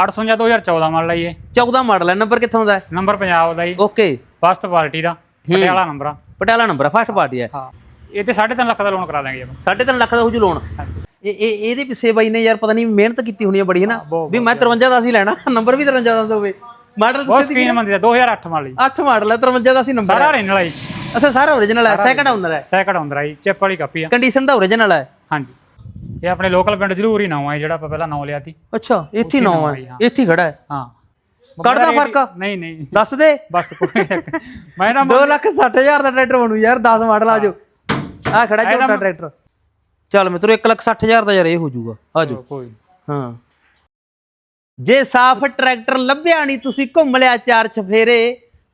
800 2014 model ਆ ਜੀ ਇਹ 14 ਮਾਡਲ ਹੈ ਨੰਬਰ ਕਿੱਥੋਂ ਦਾ ਹੈ? ਨੰਬਰ ਪੰਜਾਬ ਦਾ ਜੀ। ਓਕੇ ਫਸਟ ਕੁਆਲਿਟੀ ਦਾ ਪਟਿਆਲਾ ਨੰਬਰ ਆ। ਪਟਿਆਲਾ ਨੰਬਰ ਹੈ ਫਸਟ ਪਾਰਟੀ ਹੈ। ਹਾਂ। ਇਹ ਤੇ 3.5 ਲੱਖ ਦਾ ਲੋਨ ਕਰਾ ਦਾਂਗੇ ਆਪਾਂ। 3.5 ਲੱਖ ਦਾ ਹੋ ਜੂ ਲੋਨ ਇਹ ਇਹ ਇਹਦੇ ਪਿੱਛੇ ਬਾਈ ਨੇ ਯਾਰ ਪਤਾ ਨਹੀਂ ਮਿਹਨਤ ਕੀਤੀ ਹੋਣੀ ਹੈ ਬੜੀ ਹੈ ਨਾ ਵੀ ਮੈਂ 53 ਦਾ ਸੀ ਲੈਣਾ ਨੰਬਰ ਵੀ 53 ਦਾ ਹੋਵੇ। ਮਾਡਲ ਬਹੁਤ ਸਕਰੀਨ ਮੰਦੀ ਦਾ 2008 ਮਾਡਲ ਜੀ 8 ਮਾਡਲ ਹੈ 53 ਦਾ ਸੀ ਨੰਬਰ ਸਾਰਾ ਵਾਲਾ ਜੀ। ਅੱਛਾ ਸਾਰਾ ਓਰੀਜਨਲ ਹੈ ਸੈਕੰਡ ਓਨਰ ਹੈ। ਸੈਕੰਡ ਹੁੰਦਾ ਜੀ ਚਿਪ ਵਾਲੀ ਕਾਪੀ ਆ। ਕੰਡੀਸ਼ਨ ਦਾ ਓਰੀਜਨਲ ਹੈ। ਹਾਂਜੀ। ਇਹ ਆਪਣੇ ਲੋਕਲ ਪਿੰਡ ਜ਼ਰੂਰ ਹੀ ਨਾ ਹੈ ਜਿਹੜਾ ਆਪਾਂ ਪਹਿਲਾਂ ਨਾਂ ਲਿਆ ਸੀ। ਅੱਛਾ ਇੱਥੇ ਹੀ ਨੌ ਨਵਾਂ ਹੈ। ਇੱਥੇ ਹੀ ਖੜਾ ਹੈ? ਹਾਂ। ਕੱਢਦਾ ਫ਼ਰਕ? ਨਹੀਂ ਨਹੀਂ। ਦੱਸ ਦੇ। ਬਸ ਕੋਈ ਮੈਂ ਨਾ 2 ਲੱਖ 60 ਹਜ਼ਾਰ ਦਾ ਟਰੈਕਟਰ ਬਣੂ ਯਾਰ 10 ਮਾਡਲ ਆ ਜਾਓ। ਆ ਖੜਾ ਝੋਟਾ ਟਰੈਕਟਰ। ਚੱਲ ਮਿੱਤਰੋ 1 ਲੱਖ 60 ਹਜ਼ਾਰ ਦਾ ਯਾਰ ਇਹ ਹੋ ਜਾਊਗਾ। ਆ ਜਾਓ। ਕੋਈ ਹਾਂ। ਜੇ ਸਾਫ਼ ਟਰੈਕਟਰ ਲੱਭਿਆ ਨਹੀਂ ਤੁਸੀਂ ਘੁੰਮ ਲਿਆ ਚਾਰ ਚਫੇਰੇ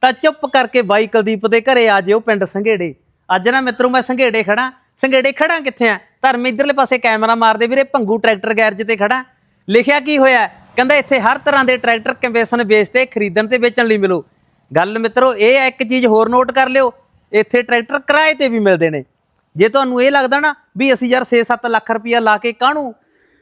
ਤਾਂ ਚੁੱਪ ਕਰਕੇ ਬਾਈ ਕੁਲਦੀਪ ਦੇ ਘਰੇ ਆ ਜਿਓ ਪਿੰਡ ਸੰਘੇੜੇ। ਅੱਜ ਨਾ ਮਿੱਤਰੋ ਮੈਂ ਸੰਘੇੜੇ ਖੜਾ ਸੰਘੇੜੇ ਖੜਾ ਕਿੱਥੇ ਆ? ਧਰਮ ਇਧਰਲੇ ਪਾਸੇ ਕੈਮਰਾ ਮਾਰਦੇ ਵੀਰੇ, ਭੰਗੂ ਟਰੈਕਟਰ ਗੈਰਜ ਤੇ ਖੜਾ ਲਿਖਿਆ ਕੀ ਹੋਇਆ? ਕਹਿੰਦਾ ਇੱਥੇ ਹਰ ਤਰ੍ਹਾਂ ਦੇ ਟਰੈਕਟਰ ਕੰਵੇਸ਼ਨ ਵੇਚਦੇ, ਖਰੀਦਣ ਤੇ ਵੇਚਣ ਲਈ ਮਿਲੋ। ਗੱਲ ਮਿੱਤਰੋ, ਇਹ ਹੈ ਇੱਕ ਚੀਜ਼ ਹੋਰ ਨੋਟ ਕਰ ਲਿਓ, ਇੱਥੇ ਟਰੈਕਟਰ ਕਿਰਾਏ ਤੇ ਵੀ ਮਿਲਦੇ ਨੇ। ਜੇ ਤੁਹਾਨੂੰ ਇਹ ਲੱਗਦਾ ਨਾ ਵੀ ਅਸੀਂ ਯਾਰ 6-7 ਲੱਖ ਰੁਪਇਆ ਲਾ ਕੇ ਕਾਹਨੂੰ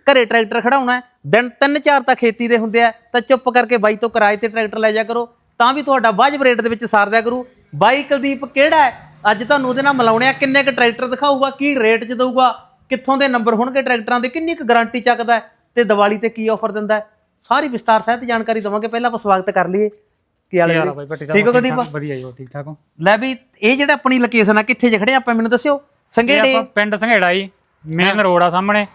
ਘਰੇ ਟਰੈਕਟਰ ਖੜਾਉਣਾ ਦਿਨ ਤਿੰਨ ਚਾਰ ਤਾਂ ਖੇਤੀ ਦੇ ਹੁੰਦੇ ਆ, ਤਾਂ ਚੁੱਪ ਕਰਕੇ ਬਾਈ ਤੋਂ ਕਿਰਾਏ ਤੇ ਟਰੈਕਟਰ ਲੈ ਜਾ ਕਰੋ, ਤਾਂ ਵੀ ਤੁਹਾਡਾ ਵਾਜਬ ਰੇਟ ਦੇ ਵਿੱਚ ਸਾਰ ਦਿਆ ਕਰੂ। ਬਾਈ ਕੁਲਦੀਪ ਕਿਹੜਾ ਹੈ? ਅੱਜ ਤੁਹਾਨੂੰ ਉਹਦੇ ਨਾਲ ਮਿਲਾਉਣੇ ਆ ਕਿੰਨੇ ਕ ਟਰੈਕਟਰ ਦਿਖਾਊਗਾ ਕੀ ਰੇਟ 'ਚ ਦਊਗਾ ਕਿੱਥੋਂ ਦੇ ਨੰਬਰ ਹੋਣਗੇ ਟਰੈਕਟਰਾਂ ਦੇ ਕਿੰਨੀ ਕੁ ਗਾਰੰਟੀ ਚੱਕਦਾ ਤੇ ਦੀਵਾਲੀ ਤੇ ਕੀ ਆਫਰ ਦਿੰਦਾ ਸਾਰੀ ਵਿਸਤਾਰ ਸਹਿਤ ਜਾਣਕਾਰੀ ਦਵਾਂਗੇ ਪਹਿਲਾਂ ਆਪਾਂ ਸਵਾਗਤ ਕਰ ਲਈਏ। ਕੀ ਹਾਲ ਹੈ ਠੀਕ ਹੋ ਕੁਲਦੀਪ ਵਧੀਆ ਜੀ ਹੋਰ ਠੀਕ ਠਾਕ ਹੋ? ਲੈ ਵੀ ਇਹ ਜਿਹੜਾ ਆਪਣੀ ਲੋਕੇਸ਼ਨ ਆ ਕਿੱਥੇ ਜੇ ਖੜੇ ਆਪਾਂ ਮੈਨੂੰ ਦੱਸਿਓ। ਇਹ ਸੰਘੇੜੇ ਆਪਾਂ ਪਿੰਡ ਸੰਘੇੜਾ ਜੀ ਮੇਨ ਰੋਡ ਆ ਸਾਹਮਣੇ।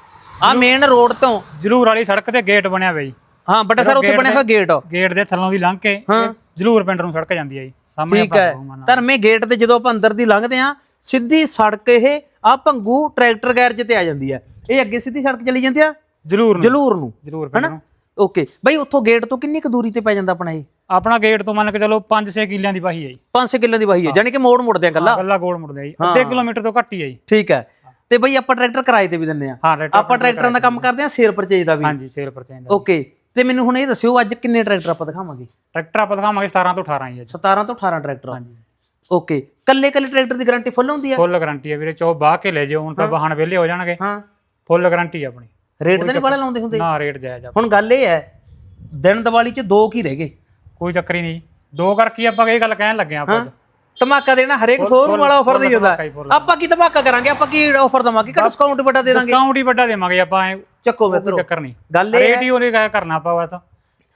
ਆ ਮੇਨ ਰੋਡ ਤੋਂ। ਜਲੂਰ ਵਾਲੀ ਸੜਕ ਤੇ ਗੇਟ ਬਣਿਆ ਹੋਇਆ ਜੀ। ਹਾਂ ਬਟਾ ਸਰ ਉੱਥੇ ਬਣਿਆ ਹੋਇਆ ਗੇਟ ਗੇਟ ਦੇ ਥੱਲੋਂ ਦੀ ਲੰਘ ਕੇ। ਜਲੂਰ ਪਿੰਡ ਨੂੰ ਸੜਕ ਜਾਂਦੀ ਹੈ ਜੀ। ਸਾਹਮਣੇ ਠੀਕ ਹੈ। ਧਰਮੇ ਗੇਟ ਤੇ ਜਦੋਂ ਆਪਾਂ ਅੰਦਰ ਦੀ ਲੰਘਦੇ ਆ ਸਿੱਧੀ ਸੜਕ ਇਹ ਆ ਭੰਗੂ ਟਰੈਕਟਰ ਗੈਰਜ ਤੇ ਆ ਜਾਂਦੀ ਹੈ। ਇਹ ਅੱਗੇ ਸਿੱਧੀ ਸੜਕ ਚਲੀ ਜਾਂਦੀ ਆ? ਜਲੂਰ ਨੂੰ। ਜਲੂਰ ਨੂੰ। ਜਲੂਰ ਪਿੰਡ ਨੂੰ। ਓਕੇ। ਬਈ ਉੱਥੋਂ ਗੇਟ ਤੋਂ ਕਿੰਨੀ ਕੁ ਦੂਰੀ ਤੇ ਪੈ ਜਾਂਦਾ ਆਪਣਾ ਇਹ? ਆਪਣਾ ਗੇਟ ਤੋਂ ਮੰਨ ਕੇ ਚਲੋ 5-6 ਕਿੱਲਿਆਂ ਦੀ ਵਾਹੀ ਹੈ ਜੀ। 500 ਕਿੱਲੇ ਦੀ ਵਾਹੀ ਹੈ ਯਾਨੀ ਕਿ ਮੋੜ ਮੁੜਦੇ ਆ ਗੱਲਾਂ ਗੱਲਾ ਗੋਲ ਮੁੜਦਾ ਜੀ। ਅੱਧੇ ਕਿਲੋਮੀਟਰ ਤੋਂ ਘੱਟ ਹੀ ਹੈ ਜੀ। ਠੀਕ ਹੈ। ਤੇ ਬਈ ਆਪਾਂ ਟਰੈਕਟਰ ਕਿਰਾਏ ਤੇ ਵੀ ਦਿੰਨੇ ਆ। ਆਪਾਂ ਟਰੈਕਟਰਾਂ ਦਾ ਕੰਮ ਕਰਦੇ ਆ ਸੇਲ ਪਰਚੇਜ ਦਾ ਵੀ। ਹਾਂਜੀ ਸੇਲ ਪਰਚੇਂਜ ਦਾ ਓਕੇ। ਤੇ ਮੈਨੂੰ ਹੁਣ ਇਹ ਦੱਸਿਓ ਅੱਜ ਕਿੰਨੇ ਟਰੈਕਟਰ ਆਪਾਂ ਦਿਖਾਵਾਂਗੇ? ਟਰੈਕਟਰ ਆਪਾਂ ਦਿਖਾਵਾਂਗੇ 17 ਤੋਂ 18 ਹੀ ਹੈ ਜੀ। 17 ਤੋਂ 18 ਟਰੈਕਟਰ ਹਾਂਜੀ। ਓਕੇ ਕੱਲੇ ਕੱਲੇ ਟਰੈਕਟਰ ਦੀ ਗਾਰੰਟੀ ਫੁੱਲ ਹੁੰਦੀ ਆ? ਫੁੱਲ ਗਾਰੰਟੀ ਹੈ ਵੀਰੇ ਚੋ ਬਾਹ ਕੇ ਲੈ ਜਿਓ ਹੁਣ ਤਾਂ ਵਾਹਣ ਵਿਹਲੇ ਹੋ ਜਾਣਗੇ। ਹਾਂ। ਫੁੱਲ ਗਾਰੰਟੀ ਆਪਣੀ। ਰੇਟ ਤਾਂ ਨਹੀਂ ਵਾਲੇ ਲਾਉਂਦੇ ਹੁੰਦੇ। ਨਾ ਰੇਟ ਜਾਇਜ਼ ਆ ਹੁਣ ਗੱਲ ਇਹ ਹੈ ਦਿਨ ਦੀਵਾਲੀ 'ਚ ਦੋ ਕੀ ਰਹਿ ਗਏ? ਕੋਈ ਚੱਕਰ ਹੀ ਨਹੀਂ। ਦੋ ਕਰਕੇ ਆਪਾਂ ਇਹ ਗੱਲ ਕਹਿਣ ਲੱਗੇ ਆਪਾਂ। ਧਮਾਕਾ ਦੇਣਾ ਹਰੇਕ ਸ਼ੋਰੂਮ ਵਾਲਾ ਆਫਰ ਦੇ ਦਿੰਦਾ। ਆਪਾਂ ਕੀ ਧਮਾਕਾ ਕਰਾਂਗੇ? ਆਪਾਂ ਕੀ ਆਫਰ ਦਵਾਂਗੇ? ਕਿ ਡਿਸਕਾਊਂਟ ਵੱਡਾ ਦੇ ਦਾਂਗੇ। ਡਿਸਕਾਊਂਟ ਹੀ ਵੱਡਾ ਦੇਵਾਂਗੇ ਆਪਾਂ ਚੱਕੋ ਕੋਈ ਮਿੱਤਰੋ। ਚੱਕਰ ਨਹੀਂ। ਗੱਲ ਇਹ ਰੇਟ ਹੀ ਉਹਨੇ ਕਹਿ ਕਰਨਾ ਆਪਾਂ ਬਸ।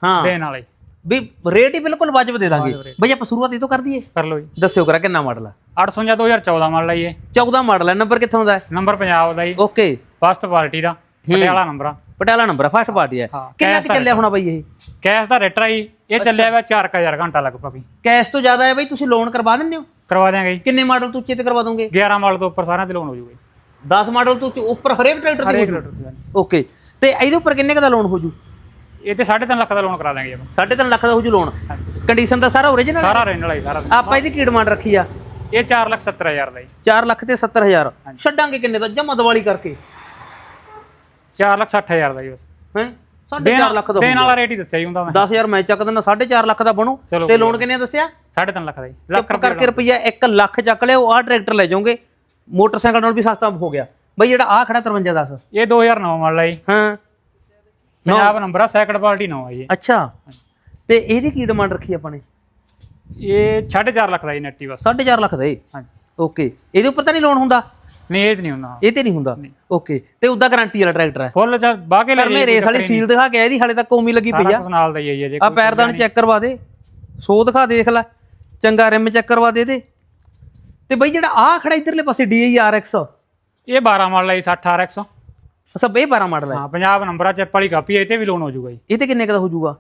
ਹਾਂ। ਦੇਣ ਵਾਲੇ। ਵੀ ਰੇਟ ਹੀ ਬਿਲਕੁਲ ਵਾਜਬ ਦੇ ਦਾਂਗੇ। ਬਈ ਆਪਾਂ ਸ਼ੁਰੂਆਤ ਇਹ ਤੋਂ ਕਰ ਦਈਏ? ਕਰ ਲਓ ਜੀ। ਦੱਸਿਓ ਕਰਾ ਕਿੰਨਾ ਮਾਡਲ ਆ? 800 ਜਾਂ 2014 ਮਾਡਲ ਆ ਜੀ ਇਹ 14 ਮਾਡਲ ਹੈ ਨੰਬਰ ਕਿੱਥੋਂ ਦਾ ਹੈ? ਨੰਬਰ ਪੰਜਾਬ ਦਾ ਜੀ। ਓਕੇ ਫਸਟ ਕੁਆਲਿਟੀ ਦਾ ਪਟਿਆਲਾ ਨੰਬਰ ਆ। ਪਟਿਆਲਾ ਨੰਬਰ ਹੈ ਫਸਟ ਪਾਰਟੀ ਹੈ ਹਾਂ, ਕਿੰਨਾ ਕੁ ਚੱਲਿਆ ਹੋਣਾ ਬਈ ਇਹ? ਕੈਸ਼ ਦਾ ਰੇਟ ਆ ਜੀ। ਇਹ ਚੱਲਿਆ ਵਾ 4000 ਘੰਟਾ ਲਗਭਗ ਜੀ। ਕੈਸ਼ ਤੋਂ ਜ਼ਿਆਦਾ ਹੈ ਬਈ ਤੁਸੀਂ ਲੋਨ ਕਰਵਾ ਦਿੰਦੇ ਹੋ? ਕਰਵਾ ਦਿਆਂਗੇ ਜੀ। ਕਿੰਨੇ ਮਾਡਲ ਤੋਂ ਉੱਚੇ ਤੇ ਕਰਵਾ ਦੋਗੇ? 11 ਮਾਡਲ ਤੋਂ ਉੱਪਰ ਸਾਰਿਆਂ ਤੇ ਲੋਨ ਹੋ ਜੂਗਾ। 10 ਮਾਡਲ ਤੋਂ ਉੱਚੇ ਉੱਪਰ ਹਰੇਕ ਟਰੈਕਟਰ ਦੀ ਹਰੇਕ ਹੋ ਰੇਟ ਤੇ ਓਕੇ ਤੇ ਇਹਦੇ ਉੱਪਰ ਕਿੰਨੇ ਕੁ ਦਾ ਲੋਨ ਹੋ ਜੂ ਇਹ ਤੇ 3.5 ਲੱਖ ਦਾ ਲੋਨ ਕਰਾ ਦਾਂਗੇ ਆਪਾਂ। 3.5 ਲੱਖ ਦਾ ਹੋ ਜੂ ਲੋਨ ਕੰਡੀਸ਼ਨ ਦਾ ਸਾਰਾ ਓਰੀਜਨਲ ਸਾਰਾ ਰੇਂਜ ਵਾਲਾ ਸਾਰਾ ਆਪਾਂ ਇਹਦੀ ਕੀ ਡਿਮਾਂਡ ਰੱਖੀ ਆ? ਇਹ 4 ਲੱਖ 70 ਹਜ਼ਾਰ ਦਾ ਜੀ। 4 ਲੱਖ ਤੇ 70 ਹਜ਼ਾਰ। ਛੱਡਾਂਗੇ ਕਿੰਨੇ ਦਾ? ਜਮਾ ਦੀਵਾਲੀ ਕਰਕੇ। 4 ਲੱਖ 60 ਹਜ਼ਾਰ ਦਾ ਜੀ ਬਸ। ਹੈ? 4.5 ਲੱਖ ਦਾ ਦੇਣ ਵਾਲਾ ਰੇਟ ਹੀ ਦੱਸਿਆ ਜੀ ਹੁੰਦਾ ਮੈਂ। 10000 ਮੈਂ ਚੱਕ ਦਿੰਦਾ 4.5 ਲੱਖ ਦਾ ਬਣੂ। ਚਲੋ ਤੇ ਲੋਨ ਕਿੰਨੇ ਦੱਸਿਆ? 3.5 ਲੱਖ ਦਾ ਜੀ। ਲੱਖ ਕਰਕੇ ਰੁਪਈਆ 1 ਲੱਖ ਚੱਕ ਲਿਓ ਆਹ ਟਰੈਕਟਰ ਲੈ ਜਾਓਗੇ। ਮੋਟਰਸਾਈਕਲ ਨਾਲ ਵੀ ਸਸਤਾ ਹੋ ਗਿਆ। ਬਈ ਜਿਹੜਾ ਆ ਖੜਾ 53 10 ਇਹ 2009 ਮਾਡਲ ਹੈ ਜੀ। ਹਾਂ। ਪੰਜਾਬ ਨੰਬਰ ਆ ਸੈਕੰਡ ਪਾਰਟੀ 9 ਹੈ ਜੀ। ਅੱਛਾ। ਤੇ ਇਹਦੀ ਕੀ ਡਿਮਾਂਡ ਰੱਖੀ ਆਪਾਂ ਨੇ? ਇਹ 4.5 ਲੱਖ ਦਾ ਜੀ ਨੈਟੀ ਬਸ। 4.5 ਲੱਖ ਦਾ ਇਹ ਹਾਂਜੀ। ਓਕੇ। ਇਹਦੇ ਉੱਪਰ ਤਾਂ ਨਹੀਂ ਲੋਨ ਹੁੰਦਾ? ਨਹੀਂ ਇਹ 'ਚ ਨਹੀਂ ਹੁੰਦਾ। ਇਹ ਤੇ ਨਹੀਂ ਹੁੰਦਾ? ਓਕੇ। ਤੇ ਉਹਦਾ ਗਾਰੰਟੀ ਵਾਲਾ ਟਰੈਕਟਰ ਹੈ ਫੁੱਲ ਚ ਬਾਹ ਕੇ ਲੈ ਮੈਂ ਰੇਸ ਵਾਲੀ ਸੀਲ ਦਿਖਾ ਕੇ ਇਹਦੀ ਹਾਲੇ ਤੱਕ ਉਮੀ ਲੱਗੀ ਪਈ ਆ। ਨਾਲ ਦਾ ਹੀ ਹੈ ਜੀ ਆ ਪੈਰਦਾਨ ਚੈੱਕ ਕਰਵਾ ਦੇ। ਸੋ ਦਿਖਾ ਦੇਖ ਲੈ। ਚੰਗਾ ਰਿਮ ਚੈੱਕ ਕਰਵਾ ਦੇ ਇਹਦੇ। ਤੇ ਬਈ ਜਿਹੜਾ ਆ ਖੜਾ ਇਧਰਲੇ ਪਾਸੇ DI RX ਇਹ 12 ਮਾਡਲ ਹੈ ਜੀ 60 RX ਅਸਾ ਇਹ 12 ਮਾਡਲ ਹੈ ਹਾਂ ਪੰਜਾਬ ਨੰਬਰ ਆ ਚਿੱਪ ਵਾਲੀ ਕਾਪੀ ਹੈ ਇਹ ਤੇ ਵੀ ਲੋਨ ਹੋ ਜਾਊਗਾ ਜੀ। ਇਹ ਤੇ ਕਿੰਨੇ ਕੁ ਦਾ ਹੋ ਜਾਊਗਾ?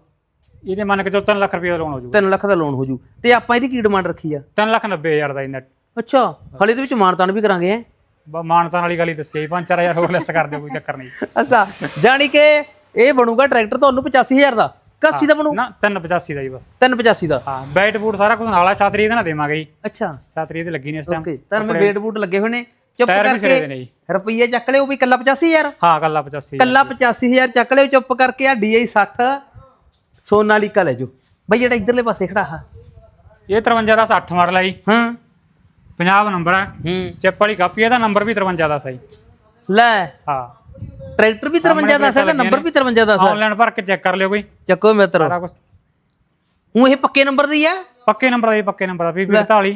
ਇਹਦੇ ਮੰਨ ਕੇ ਚਲੋ 3 ਲੱਖ ਰੁਪਏ ਦਾ ਲੋਨ ਹੋ ਜਾਊਗਾ। 3 ਲੱਖ ਦਾ ਲੋਨ ਹੋ ਜੂ। ਤੇ ਆਪਾਂ ਇਹਦੀ ਕੀ ਡਿਮਾਂਡ ਰੱਖੀ ਆ? 3 ਲੱਖ 90 ਹਜ਼ਾਰ ਦਾ ਨੈਟ ਅੱਛਾ ਹਲੇ ਇਹਦੇ ਵਿੱਚ ਮਾਨਤਾਨ ਵੀ ਕਰਾਂਗੇ ਹੈਂ? ਮਾਨਤਾਨ ਵਾਲੀ ਗੱਲ ਹੀ ਦੱਸੀ 5-4000 ਹੋਰ ਲੈਸ ਕਰ ਦਿਓ ਕੋਈ ਚੱਕਰ ਨਹੀਂ। ਅੱਛਾ ਜਾਣੀ ਕਿ ਇਹ ਬਣੂਗਾ ਟਰੈਕਟਰ ਤੁਹਾਨੂੰ 85000 ਦਾ। 81 ਦਾ ਬਣੂ? ਨਾ 385 ਦਾ ਜੀ ਬਸ। 385 ਦਾ? ਹਾਂ ਬੈਟ ਬੂਟ ਸਾਰਾ ਕੁਝ ਨਾਲ ਆ ਛਾਤਰੀ ਇਹਦੇ ਨਾਲ ਦੇਵਾਂਗੇ ਜੀ। ਅੱਛਾ। ਛਾਤਰੀ ਇਹਦੇ ਲੱਗੀ ਨਹੀਂ ਇਸ ਟਾਈਮ ਓਕੇ ਤਾਂ ਮੈਂ ਵੇਟ ਬੂਟ ਲੱਗੇ ਹੋਏ ਨੇ ਚੁੱਪ ਦੇ ਕਰਕੇ ਨੇ ਜੀ। ਰੁਪਈਏ ਚੱਕ ਲਿਓ ਵੀ ਕੱਲਾ 85000 ਹਾਂ ਗੱਲਾਂ 85 ਕੱਲਾ 85000 ਚੱਕ ਲਿਓ ਚੁੱਪ ਕਰਕੇ ਆ DI 60 ਸੋਨਾਲੀਕਾ ਲੈ ਜਾਓ। ਬਈ ਜਿਹੜਾ ਇਧਰਲੇ ਪਾਸੇ ਖੜਾ ਆ ਇਹ 53 ਦਾ 60 ਮਾਡਲ ਜੀ। ਹਾਂ। ਪੰਜਾਬ ਨੰਬਰ ਹੈ ਹੂੰ। ਚਿੱਪ ਵਾਲੀ ਕਾਪੀ ਇਹਦਾ ਨੰਬਰ ਵੀ 53 ਦਾ ਸਹੀ। ਲੈ। ਹਾਂ। ਟਰੈਕਟਰ ਵੀ 53 ਦਾ ਹੈ ਤੇ ਨੰਬਰ ਵੀ 53 ਦਾ ਹੈ। ਆਨਲਾਈਨ ਭਰ ਕੇ ਚੈੱਕ ਕਰ ਲਿਓ ਕੋਈ ਚੱਕੋ ਮਿੱਤਰੋ। ਸਾਰਾ ਕੁਝ ਉਹ ਇਹ ਪੱਕੇ ਨੰਬਰ ਦੀ ਆ ਪੱਕੇ ਨੰਬਰ ਦਾ ਜੀ ਪੱਕੇ ਨੰਬਰ ਦਾ। ਵੀ 48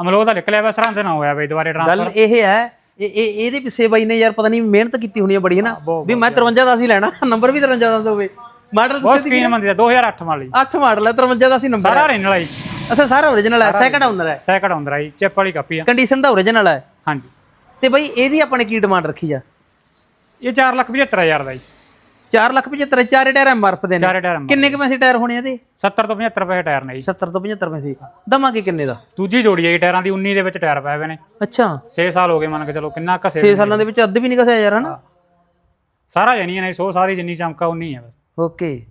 ਅਮਲੋਹ ਦਾ ਨਿਕਲਿਆ ਵਾ ਸਰਹੰਦ ਨਾ ਹੋਇਆ ਬਈ ਦੁਬਾਰੇ ਗੱਲ ਟ੍ਰਾਂਸਫਰ ਇਹ ਹੈ ਇਹ ਇਹ ਇਹਦੇ ਪਿੱਛੇ ਬਾਈ ਨੇ ਯਾਰ ਪਤਾ ਨਹੀਂ ਮਿਹਨਤ ਕੀਤੀ ਹੋਣੀ ਹੈ ਬੜੀ ਹੈ ਨਾ? ਬਹੁਤ- ਵੀ ਮੈਂ 53 ਦਾ ਸੀ ਲੈਣਾ ਨੰਬਰ ਵੀ 53 ਦਾ ਹੋਵੇ। ਮਾਡਲ ਬਹੁਤ ਸਕੀਨ ਮੰਦੀ ਦਾ 2008 ਮਾਡਲ ਜੀ 8 ਮਾਡਲ ਹੈ 53 ਦਾ ਸੀ ਨੰਬਰ ਸਾਰਾ ਰੇਨ ਵਾਲਾ ਜੀ। ਅੱਛਾ ਸਾਰਾ ਓਰੀਜਨਲ ਹੈ ਸੈਕੰਡ ਓਨਰ ਹੈ। ਸੈਕੰਡ ਹੁੰਦਾ ਜੀ ਚਿਪ ਵਾਲੀ ਕਾਪੀ ਆ। ਕੰਡੀਸ਼ਨ ਦਾ ਓਰੀਜਨਲ ਹੈ। ਹਾਂਜੀ। ਤੇ ਬਾਈ ਇਹਦੀ ਆਪਣੇ ਕੀ ਡਿਮਾਂਡ ਰੱਖੀ ਆ? ਇਹ 475000 ਦਾ ਜੀ। 4 ਲੱਖ 75 ਚਾਰੇ ਟਾਇਰ ਐਮਆਰਐਫ ਦੇ ਨੇ। ਚਾਰੇ ਟਾਇਰ ਕਿੰਨੇ ਕੁ ਪੈਸੇ ਟਾਇਰ ਹੋਣੇ ਇਹਦੇ? 70 ਤੋਂ 75 ਰੁਪਏ ਟਾਇਰ ਨੇ ਜੀ। 70 ਤੋਂ 75 ਪੈਸੇ। ਦਵਾਂਗੇ ਕਿੰਨੇ ਦਾ? ਦੂਜੀ ਜੋੜੀ ਹੈ ਜੀ ਟਾਇਰਾਂ ਦੀ 19 ਦੇ ਵਿੱਚ ਟਾਇਰ ਪਏ ਹੋਏ ਨੇ। ਅੱਛਾ। 6 ਸਾਲ ਹੋ ਗਏ ਮੰਨ ਕੇ ਚਲੋ ਕਿੰਨਾ ਘਸੇ 6 ਸਾਲਾਂ ਦੇ ਵਿੱਚ ਅੱਧ ਵੀ ਨਹੀਂ ਕਸਿਆ ਯਾਰ ਹਨਾ? ਸਾਰਾ ਜਣੀ ਨੇ ਸੋ ਸਾਰੀ ਜਿੰਨੀ ਚਮਕਾ ਉਨੀ ਹੈ ਬਸ। ਓਕੇ।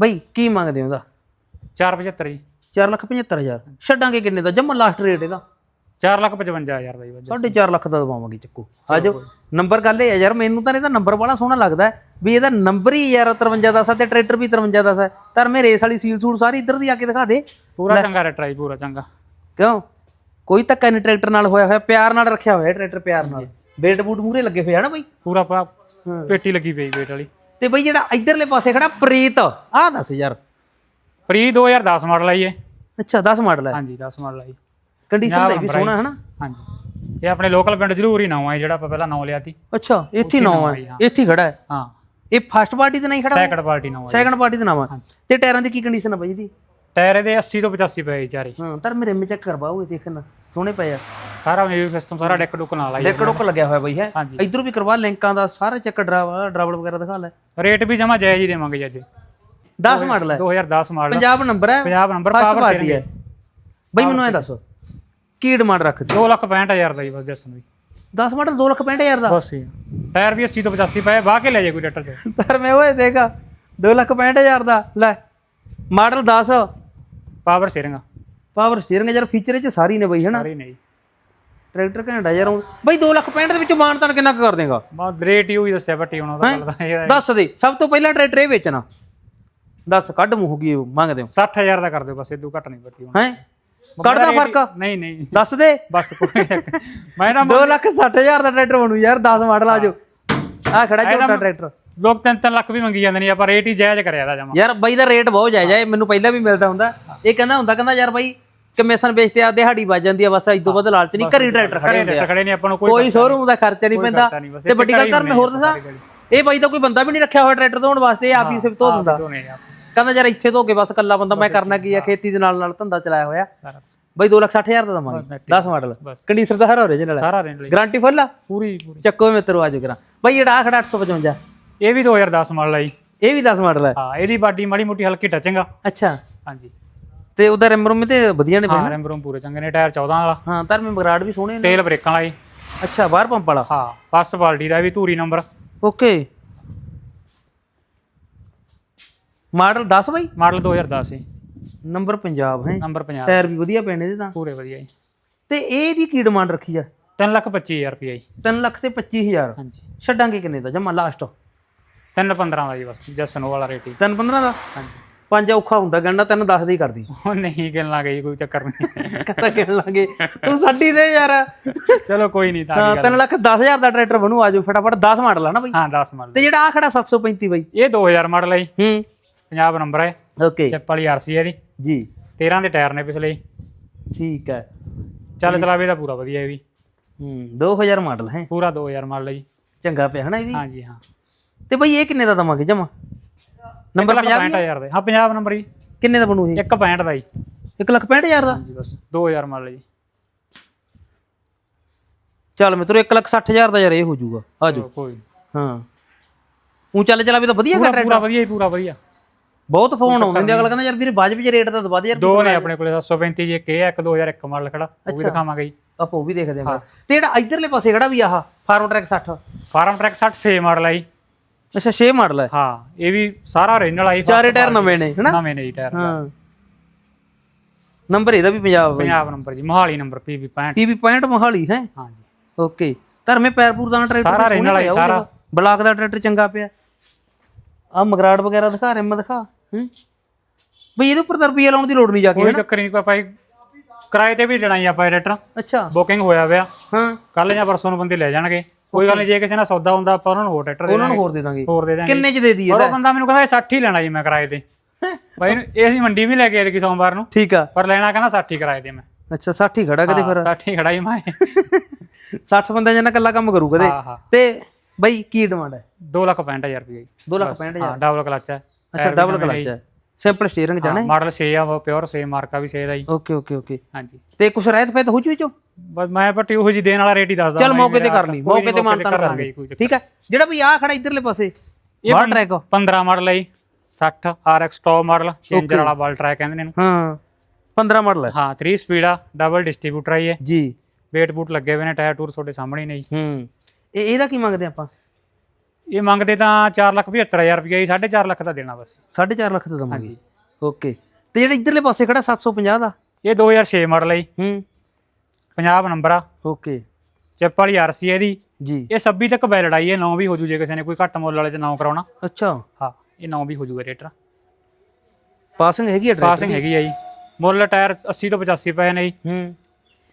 ਬਾਈ ਕੀ ਮੰਗਦੇ ਹੋ ਉਹਦਾ? 475 ਜੀ। 4 ਲੱਖ 75 ਹਜ਼ਾਰ। ਛੱਡਾਂਗੇ ਕਿੰਨੇ ਦਾ? ਜਮਾ ਲਾਸਟ ਰੇਟ ਇਹਦਾ। 4 ਲੱਖ 55000 ਦਾ ਜੀ ਬਸ ਸਾਢੇ 4 ਲੱਖ ਦਾ ਦਵਾਵਾਂਗੇ ਚੱਕੂ। ਆਜੋ ਨੰਬਰ ਗੱਲ ਇਹ ਹੈ ਯਾਰ ਮੈਨੂੰ ਤਾਂ ਇਹਦਾ ਨੰਬਰ ਬੜਾ ਸੋਹਣਾ ਲੱਗਦਾ ਹੈ ਵੀ ਇਹਦਾ ਨੰਬਰ ਹੀ ਯਾਰ 53 ਦਾ ਸਾ ਤੇ ਟਰੈਕਟਰ ਵੀ 53 ਦਾ ਸਾ ਪਰ ਮੈਂ ਰੇਸ ਵਾਲੀ ਸੀਲ ਸੂਲ ਸਾਰੀ ਇੱਧਰ ਦੀ ਆ ਕੇ ਦਿਖਾ ਦੇ। ਪੂਰਾ ਚੰਗਾ ਰੇਟ ਹੈ ਜੀ, ਪੂਰਾ ਚੰਗਾ। ਕਿਉਂ? ਕੋਈ ਧੱਕਾ ਨਹੀਂ ਟਰੈਕਟਰ ਨਾਲ ਹੋਇਆ ਹੋਇਆ ਪਿਆਰ ਨਾਲ ਰੱਖਿਆ ਹੋਇਆ ਟਰੈਕਟਰ ਪਿਆਰ ਨਾਲ। ਬੇਟ ਬੂਟ ਮੂਰੇ ਲੱਗੇ ਹੋਏ ਆ ਨਾ ਬਾਈ? ਪੂਰਾ ਪਾ ਪੇਟੀ ਲੱਗੀ ਪਈ ਵੇਟ ਵਾਲੀ। ਤੇ ਬਈ ਜਿਹੜਾ ਇਧਰਲੇ ਪਾਸੇ ਖੜਾ ਪ੍ਰੀਤ ਆਹ ਦੱਸ ਯਾਰ। ਪ੍ਰੀ 2010 ਮਾਡਲ ਆਈ ਹੈ ਅੱਛਾ 10 ਮਾਡਲ ਹੈ ਹਾਂਜੀ 10 ਮਾਡਲ ਆਈ ਕੰਡੀਸ਼ਨ ਦਾ ਇਹ ਵੀ ਸੋਹਣਾ ਹੈ ਨਾ ਹਾਂਜੀ। ਇਹ ਆਪਣੇ ਲੋਕਲ ਪਿੰਡ ਜ਼ਰੂਰ ਹੀ ਨਾ ਹੈ ਜਿਹੜਾ ਆਪਾਂ ਪਹਿਲਾਂ ਨਾਂ ਲਿਆ ਸੀ। ਅੱਛਾ ਇੱਥੇ ਨਾਮ ਹੈ। ਇੱਥੇ ਖੜਾ ਹੈ? ਹਾਂ। ਇਹ ਫਸਟ ਪਾਰਟੀ ਤੇ ਨਹੀਂ ਖੜਾ? ਸੈਕੰਡ ਪਾਰਟੀ ਨਾਂ ਹੈ ਸੈਕੰਡ ਪਾਰਟੀ ਤੇ ਨਾਮ ਹੈ ਤੇ ਟਾਇਰਾਂ ਦੀ ਕੀ ਕੰਡੀਸ਼ਨ ਹੈ ਬਾਈ ਇਹਦੀ? ਟਾਇਰ ਇਹਦੇ 80 ਤੋਂ 85 ਪਏ ਜੀ ਚਾਰੇ। ਹਾਂ ਤਾਂ ਮੇਰੇ ਮੇ ਚੈੱਕ ਕਰਵਾਓ ਇਹ ਦੇਖਣ ਸੋਹਣੇ ਪਏ ਆ। ਸਾਰਾ ਮੇਰੀ ਸਿਸਟਮ ਸਾਰਾ ਡੈਕ ਡੁੱਕ ਨਾਲ ਆਈ ਡੈਕ ਡੁੱਕ ਲੱਗਿਆ ਹੋਇਆ ਬਈ ਹੈ। ਇਧਰੋਂ ਵੀ ਕਰਵਾ ਲਿੰਕਾਂ ਦਾ ਸਾਰਾ ਚੈੱਕ ਡਰਾਵਾ ਡਰਾਵਲ ਵਗੈਰਾ ਦਿਖਾ ਲੈ। ਰੇਟ ਵੀ ਜਮਾ ਜਾਇਜ਼ ਹੀ ਦੇਵਾਂਗੇ ਜੀ ਅੱਜ। 10 ਮਾਡਲ ਹੈ। 2010 ਮਾਡਲ ਪੰਜਾਬ ਨੰਬਰ ਹੈ? ਪੰਜਾਬ ਨੰਬਰ ਪਾਵਰ ਪਾਰਟੀ ਹੈ। ਬਈ ਮੈਨੂੰ ਐ ਦੱਸ। ਕੀ ਡਿਮਾਂਡ ਰੱਖਦੀ? 2 ਲੱਖ 65000 ਦਾ ਜੀ ਬਸ ਜਸਨ ਵੀ। 10 ਮਾਡਲ 2 ਲੱਖ 65000 ਦਾ? ਬਸ ਜੀ। ਟਾਇਰ ਵੀ 80 ਤੋਂ 85 ਪਏ ਬਾਹ ਕੇ ਲੈ ਜਾਏ ਕੋਈ ਟਰੈਕਟਰ ਤੇ। ਪਰ ਮੈਂ ਓਏ ਦੇਖਾ 2 ਲੱਖ 65000 ਦਾ। ਲੈ model 10 power steering power steering ਯਾਰ ਫੀਚਰ ਚ ਸਾਰੀ ਨੇ ਬਈ ਹਨਾ? ਸਾਰੀ ਨਹੀਂ ਟਰੈਕਟਰ ਘੈਂਟਾ ਯਾਰ। ਬਈ 2 ਲੱਖ 65 ਦੇ ਵਿੱਚੋਂ ਮਾਨਤਾਨ ਕਿੰਨਾ ਕੁ ਕਰ ਦੇਗਾ? ਬਾ ਰੇਟ ਹੀ ਦੱਸਿਆ ਬੱਟੀ ਉਹਨਾਂ ਦਾ ਗੱਲ ਦਾ ਇਹ ਹੈ। ਦੱਸ ਦੇ ਸਭ ਤੋਂ ਪਹਿਲਾਂ ਟਰੈਕਟਰ ਇਹ ਵੇਚਣਾ। ਦੱਸ ਕੱਢ ਮੂੰਹ ਕੀ ਮੰਗਦੇ ਹੋ? 60000 ਦਾ ਕਰ ਦਿਓ ਬਸ ਇਦੋਂ ਘੱਟ ਨਹੀਂ ਬੱਟੀ ਹੁਣ। ਹੈ? ਕੱਢਦਾ ਫ਼ਰਕ? ਨਹੀਂ ਨਹੀਂ। ਦੱਸ ਦੇ। ਬਸ ਕੋਈ। ਮੈਂ ਨਾ 2 ਲੱਖ 60000 ਦਾ ਟਰੈਕਟਰ ਬਣੂ ਯਾਰ 10 ਮਾਡਲ ਆ ਆ ਖੜਾ ਝੋਟਾ ਟਰੈਕਟਰ। ਲੋਕ 3-3 ਲੱਖ ਵੀ ਮੰਗੀ ਜਾਂਦੇ ਨਹੀਂ ਆਪਾਂ ਰੇਟ ਹੀ ਜਾਇਜ਼ ਕਰਿਆ ਦਾ ਜਮਾ। ਯਾਰ ਬਾਈ ਦਾ ਰੇਟ ਬਹੁਤ ਜਾਇਜ਼ ਹੈ ਇਹ ਮੈਨੂੰ ਪਹਿਲਾਂ ਵੀ ਮਿਲਦਾ ਹੁੰਦਾ। ਇਹ ਕਹਿੰਦਾ ਹੁੰਦਾ ਕਹਿੰਦਾ ਯਾਰ ਬਾਈ ਕਮਿਸ਼ਨ ਵੇਚਦੇ ਆ ਦਿਹਾੜੀ ਵੱਜ ਜਾਂਦੀ ਆ ਬਸ ਇਦੋਂ ਵੱਧ ਲਾਲਚ ਨਹੀਂ ਘਰੀ ਟਰੈਕਟਰ ਖੜੇ ਹੁੰਦੇ ਆ। ਖੜੇ ਨਹੀਂ ਆਪਾਂ ਨੂੰ ਕੋਈ ਕੋਈ ਸ਼ੋਰੂਮ ਦਾ ਖਰਚਾ ਨਹੀਂ ਪੈਂਦਾ। ਤੇ ਵੱਡੀ ਗੱਲ ਕਰ ਮੈਂ ਹੋਰ ਦੱਸਾਂ। ਇਹ ਬਾਈ ਦਾ ਕੋਈ ਬੰਦਾ ਵੀ ਨਹੀਂ ਰੱਖਿਆ ਹੋਇਆ ਟਰੈਕਟਰ ਧੋਣ ਵਾਸਤੇ ਆਪ ਹੀ ਸਿਰ ਧੋ ਦਿੰਦਾ ਕਹਿੰਦਾ ਯਾਰ ਇੱਥੇ ਧੋ ਕੇ ਬਸ ਕੱਲਾ ਬੰਦਾ ਮੈਂ ਕਰਨਾ ਕੀ ਆ? ਖੇਤੀ ਦੇ ਨਾਲ ਨਾਲ ਧੰਦਾ ਚਲਾਇਆ ਹੋਇਆ। ਸਾਰਾ ਬਾਈ 2 ਲੱਖ 60000 ਦਾ ਦਵਾਂਗੇ 10 ਮਾਡਲ। ਬਸ। ਕੰਡੀਸ਼ਨ ਦਾ ਹਰ ਹੈ। ਸਾਰਾ ਰੇਂਜ ਗਾਰੰਟੀ ਫੁੱਲ ਆ? ਪੂਰੀ ਪੂਰੀ। ਚੱਕੋ ਮਿੱਤਰੋ ਆਜੋ ਕਰਾਂ। ਬਾਈ ਜਿਹੜਾ ਆ ਖੜਾ 855 ਇਹ ਵੀ 2010 ਮਾਡਲ ਆਈ ਇਹ ਵੀ 10 ਮਾਡਲ ਹੈ ਹਾਂ ਇਹਦੀ ਬਾਡੀ ਮਾੜੀ ਮੋਟੀ ਹਲਕੀ ਟੱਚਿੰਗ ਆ। ਅੱਛਾ। ਹਾਂਜੀ। ਤੇ ਉਹਦਾ ਰਿਮ ਰੂਮ ਤੇ ਵਧੀਆ ਨੇ ਹਾਂ ਰਿਮ ਰੂਮ ਪੂਰੇ ਚੰਗੇ ਨੇ ਟਾਇਰ 14 ਵਾਲਾ। ਹਾਂ ਧਰਮੇ ਬਗਰਾੜ ਵੀ ਸੋਹਣੇ ਨੇ। ਤੇਲ ਬ੍ਰੇਕਾਂ ਵਾਲਾ ਜੀ। ਅੱਛਾ ਬਾਹਰ ਪੰਪ ਵਾਲਾ? ਹਾਂ ਫਸਟ ਕੁਆਲਿਟੀ ਦਾ ਵੀ ਧੂਰੀ ਨੰਬਰ ਓਕੇ ਮਾਡਲ 10 ਬਾਈ? ਮਾਡਲ 2010 ਸੀ। ਨੰਬਰ ਪੰਜਾਬ ਹੈ। ਨੰਬਰ 50 ਟਾਇਰ ਵੀ ਵਧੀਆ ਪੈਣੇ ਇਹਦੇ ਤਾਂ। ਪੂਰੇ ਵਧੀਆ ਜੀ। ਤੇ ਇਹ ਦੀ ਕੀ ਡਿਮਾਂਡ ਰੱਖੀ ਆ? 3 ਲੱਖ 25000 ਰੁਪਏ ਜੀ। 3 ਲੱਖ ਤੇ 25000 ਹਾਂਜੀ। ਛੱਡਾਂਗੇ ਕਿੰਨੇ ਦਾ? ਜਮਾ ਲਾਸਟ 3 15 ਦਾ ਜੀ ਬਸ ਜਸਨੋ ਵਾਲਾ ਰੇਟ ਹੀ। 3 15 ਦਾ? ਹਾਂਜੀ। ਪੰਜ ਔਖਾ ਹੁੰਦਾ ਗੰਡਾ ਤੈਨੂੰ 10 ਦੀ ਕਰਦੀ। ਉਹ ਨਹੀਂ ਗਿਣ ਲਾਂਗੇ ਜੀ ਕੋਈ ਚੱਕਰ ਨਹੀਂ। ਕਹਤਾ ਕਹਿਣ ਲਾਂਗੇ? ਤੂੰ ਸਾਡੀ ਦੇ ਯਾਰ। ਚਲੋ ਕੋਈ ਨਹੀਂ ਤਾਂ ਹਾਂ 3 ਲੱਖ 10000 ਦਾ ਟਰੈਕਟਰ ਬਣੂ ਆਜੋ ਫਟਾਫਟ 10 ਮਾਡਲ ਆ ਨਾ ਬਾਈ। ਹਾਂ 10 ਮਾਡਲ। ਤੇ ਜਿਹੜਾ ਆ ਖੜਾ 735 ਬਾਈ। ਇਹ 2000 ਮਾਡਲ ਹੈ ਜੀ। ਹੂੰ। ਪੰਜਾਬ ਨੰਬਰ ਹੈ। ਓਕੇ ਚਿੱਪ ਵਾਲੀ ਆਰਸੀ ਹੈ ਇਹਦੀ। ਜੀ। 13 ਦੇ ਟਾਇਰ ਨੇ ਪਿਛਲੇ। ਠੀਕ ਹੈ। ਚੱਲ ਚਲਾਵੇ ਦਾ ਪੂਰਾ ਵਧੀਆ ਇਹ ਵੀ। ਹੂੰ 2000 ਮਾਡਲ ਹੈ। ਪੂਰਾ 2000 ਮਾਡਲ ਹੈ ਜੀ। ਚੰਗਾ ਪਿਆ ਹਨਾ ਇਹ ਵੀ? ਹਾਂਜੀ ਹਾਂ। ਤੇ ਬਈ ਇਹ ਕਿੰਨੇ ਦਾ ਦਵਾਂਗੇ ਜਮਾ? ਨੰਬਰ 50 65000 ਦੇ। ਹਾਂ ਪੰਜਾਬ ਨੰਬਰ ਜੀ। ਕਿੰਨੇ ਦਾ ਬਣੂ ਇਹ? 165 ਦਾ ਜੀ। 1 ਲੱਖ 65000 ਦਾ? ਹਾਂਜੀ ਬਸ 2000 ਮਾਡਲ ਜੀ। ਚੱਲ ਮਿੱਤਰੋ 1 ਲੱਖ 60000 ਦਾ ਯਾਰ ਇਹ ਹੋ ਜਾਊਗਾ। ਆਜੋ ਕੋਈ। ਹਾਂ। ਉਹ ਚੱਲ ਚਲਾ ਵੀ ਤਾਂ ਵਧੀਆ ਪੂਰਾ ਕਰ ਪੂਰਾ ਵਧੀਆ ਜੀ ਪੂਰਾ ਵਧੀਆ। ਬਹੁਤ ਫੋਨ ਆਉਂਦੇ ਨੇ ਅਗਲਾ ਕਹਿੰਦਾ ਯਾਰ ਵੀਰੇ ਬਾਜਬ ਜੇ ਰੇਟ ਦਾ ਦਵਾ ਦੇ ਯਾਰ ਦੋ ਨੇ ਆਪਣੇ ਕੋਲੇ 735 ਜੀ ਹੈ ਇੱਕ 2001 ਮਾਡਲ ਖੜਾ ਉਹ ਵੀ ਦਿਖਾਵਾਂਗੇ ਜੀ। ਆਪਾਂ ਉਹ ਵੀ ਦੇਖ ਦਿਆਂਗੇ ਤੇ ਜਿਹੜਾ ਇਧਰਲੇ ਪਾਸੇ ਖੜਾ ਵੀ ਆਹ Farmtrac 60 Farmtrac 66 model ਹੈ ਜੀ। ਅੱਛਾ 6 ਮਾਡਲ ਹੈ ਹਾਂ ਇਹ ਵੀ ਸਾਰਾ ਓਰੀਜਨਲ ਆਈ ਚਾਰੇ ਟਾਇਰ ਨਵੇਂ ਨੇ ਹਨਾ? ਨਵੇਂ ਨੇ ਜੀ ਟਾਇਰ। ਹਾਂ। ਨੰਬਰ ਇਹਦਾ ਵੀ ਪੰਜਾਬ ਪੰਜਾਬ ਨੰਬਰ ਜੀ Mohali number PV 65 PV point Mohali ਹੈ? ਹਾਂਜੀ ਓਕੇ। ਧਰਮੇ ਪੈਰਪੂਰ ਦਾ ਟਰੈਕਟਰ ਸਾਰਾ original ਹੈ, ਸਾਰਾ। ਬਲਾਕ ਦਾ ਟਰੈਕਟਰ ਚੰਗਾ ਪਿਆ। ਆ ਮਗਰਾੜ ਵਗੈਰਾ ਦਿਖਾ ਰਿਮ ਦਿਖਾ। ਹੂੰ? ਬਈ ਇਹਦੇ ਉੱਪਰ ਤਾਂ ਰੁਪਈਆ ਲਾਉਣ ਦੀ ਲੋੜ ਨਹੀਂ ਜਾ ਕੇ ਕੋਈ ਚੱਕਰ ਨਹੀਂ ਕੋਈ ਭਾਈ ਕਿਰਾਏ ਤੇ ਵੀ ਦੇਣਾ ਜੀ ਆਪਾਂ ਇਹ ਟਰੈਕਟਰ ਅੱਛਾ। ਬੁਕਿੰਗ ਹੋਇਆ ਪਿਆ। ਹਾਂ। ਕੱਲ ਜਾਂ ਪਰਸੋਂ ਨੂੰ ਬੰਦੇ ਲੈ ਜਾਣਗੇ। ਕੋਈ ਗੱਲ ਨਹੀਂ ਜੇ ਕਿਸੇ ਨਾਲ ਸੌਦਾ ਹੁੰਦਾ ਆਪਾਂ ਉਹਨਾਂ ਨੂੰ ਹੋਰ ਟਰੈਕਟਰ ਦੇ ਉਹਨਾਂ ਨੂੰ ਹੋਰ ਦੇ ਦਾਂਗੇ। ਹੋਰ ਦੇ ਦਾਂਗੇ। ਕਿੰਨੇ ਚ ਦੇ ਦਈਏ ਉਹ ਬੰਦਾ ਮੈਨੂੰ ਕਹਿੰਦਾ ਇਹ 60 ਹੀ ਲੈਣਾ ਜੀ ਮੈਂ ਕਿਰਾਏ ਤੇ। ਬਾਈ ਨੂੰ ਇਹ ਅਸੀਂ ਮੰਡੀ ਵੀ ਲੈ ਕੇ ਆਏ ਕਿ ਸੋਮਵਾਰ ਨੂੰ। ਠੀਕ ਆ। ਪਰ ਲੈਣਾ ਕਹਿੰਦਾ 60 ਹੀ ਕਿਰਾਏ ਤੇ ਮੈਂ। ਅੱਛਾ 60 ਹੀ ਖੜਾ ਕਦੇ ਫਿਰ। 60 ਹੀ ਖੜਾ ਹੀ ਮੈਂ। 60 ਬੰਦੇ ਜਨਾ ਕੱਲਾ ਕੰਮ ਕਰੂ ਕਦੇ। ਹਾਂ ਹਾਂ। ਤੇ ਬਈ ਕੀ ਡਿਮਾਂਡ ਹੈ? 2 ਲੱਖ 65000 ਰੁਪਏ ਜੀ। 2 ਲੱਖ 65 ਹਾਂ ਡਬਲ ਕਲਚ ਹੈ। ਅੱਛਾ ਡਬਲ ਕਲਚ ਹੈ। ਸਿੰਪਲ ਸਟੀਅਰਿੰਗ ਜਾਣਾ ਮਾਡਲ 6 ਆ ਪਿਓਰ 6 ਮਾਰਕਾ ਵੀ 6 ਦਾ ਜੀ। Okay okay okay. ਹਾਂਜੀ। ਤੇ ਕੁਛ ਰਹਿਤ ਫੈਤ ਹੋ ਜੂ ਚੋ ਬਸ ਮੈਂ ਪੱਟੀ ਉਹ ਜੀ ਦੇਣ ਵਾਲਾ ਰੇਟ ਹੀ ਦੱਸਦਾ ਚੱਲ ਮੌਕੇ ਤੇ ਕਰ ਲਈ ਮੌਕੇ ਤੇ ਮਾਨਤਾਨ ਕਰ ਲਾਂਗੇ ਲਈ ਕੋਈ ਚੱਕਰ ਠੀਕ ਹੈ। ਜਿਹੜਾ ਬਈ ਆ ਖੜਾ ਇਧਰਲੇ ਪਾਸੇ ਇਹ ਟਰੈਕ 15 ਮਾਡਲ ਹੈ। ਜੀ 60 RX ਟੌਪ ਮਾਡਲ ਚੇਂਜਰ ਵਾਲਾ ਬਲ ਟਰੈਕ ਕਹਿੰਦੇ ਨੇ ਇਹਨੂੰ। ਹਾਂ 15 ਮਾਡਲ ਹੈ। ਹਾਂ 3 ਸਪੀਡ ਆ ਡਬਲ ਡਿਸਟ੍ਰੀਬਿਊਟਰ ਆ ਜੀ ਇਹ। ਜੀ। ਵੇਟ ਬੂਟ ਲੱਗੇ ਹੋਏ ਨੇ ਟਾਇਰ ਟੂਰ ਤੁਹਾਡੇ ਸਾਹਮਣੇ ਹੀ ਨੇ ਜੀ। ਹੂੰ। ਇਹ ਇਹਦਾ ਕੀ ਮੰਗਦੇ ਆਪਾਂ? ਇਹ ਮੰਗਦੇ ਤਾਂ 475000 ਰੁਪਏ ਜੀ 4.5 ਲੱਖ ਦਾ ਦੇਣਾ ਬਸ। 4.5 ਲੱਖ ਦਾ ਦਵਾਂਗੇ ਓਕੇ। ਤੇ ਜਿਹੜਾ ਇਧਰਲੇ ਪਾਸੇ ਖੜਾ 750 ਦਾ? ਇਹ 2006 ਮਾਡਲ ਹੈ ਹੂੰ। 50 ਨੰਬਰ ਆ। ਓਕੇ। ਚਿੱਪ ਵਾਲੀ ਆਰਸੀ ਇਹਦੀ। ਜੀ। ਇਹ 26 ਤੱਕ ਵੈਲਿਡ ਆਈ ਹੈ 9 ਵੀ ਹੋ ਜੂ ਜੇ ਕਿਸੇ ਨੇ ਕੋਈ ਘੱਟ ਮੁੱਲ ਵਾਲੇ ਚ 9 ਕਰਾਉਣਾ। ਅੱਛਾ। ਹਾਂ ਇਹ 9 ਵੀ ਹੋ ਜੂਗਾ ਰੇਟਰ ਪਾਸਿੰਗ ਹੈਗੀ ਹੈ ਪਾਸਿੰਗ ਹੈਗੀ ਆ ਜੀ। ਮੁੱਲ ਟਾਇਰ 80 ਤੋਂ 85 ਪਏ ਨੇ ਜੀ। ਹੂੰ।